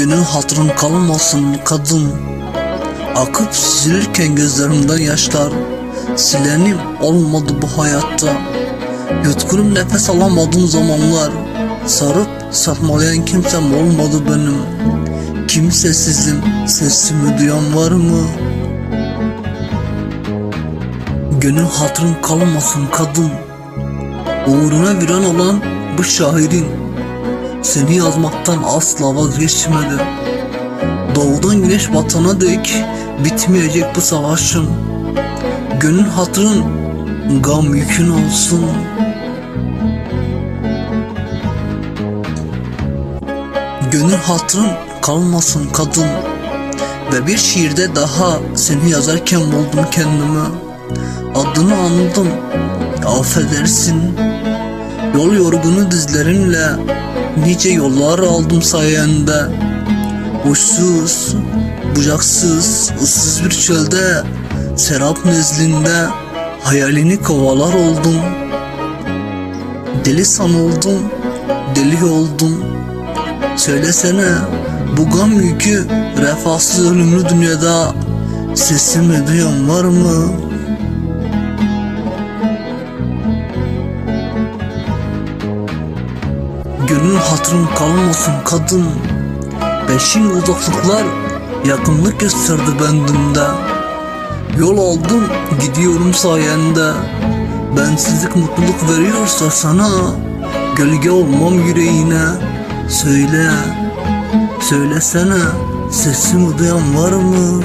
Günün hatırın kalmasın kadın. Akıp süzülürken gözlerimden yaşlar. Silenim olmadı bu hayatta. Yutkunum nefes alamadığım zamanlar. Sarıp sarmalayan kimsem olmadı benim. Kimsesizim sesimi duyan var mı? Gönül hatırın kalmasın kadın. Uğruna viran olan bu şairin Seni yazmaktan asla vazgeçmedi Doğudan güneş batana dek bitmeyecek bu savaşın. Gönül hatırın gam yükün olsun. Gönül hatırın kalmasın kadın. Ve bir şiirde daha seni yazarken buldum kendimi. Adını anladım affedersin Yol yorgunu dizlerinle Nice yollar aldım sayende. Uçsuz, bucaksız, ıssız bir çölde Serap nezlinde Hayalini kovalar oldum. Deli sanıldım, deli oldum. Söylesene bu gam yükü Refahsız ölümlü dünyada Sesimi duyan var mı? Gönül hatırın kalmasın kadın. Beşin uzaklıklar yakınlık gösterdi bendimde. Yol aldım gidiyorum sayende. Bensizlik mutluluk veriyorsa sana Gölge olmam yüreğine. Söyle Söylesene Sesimi duyan var mı?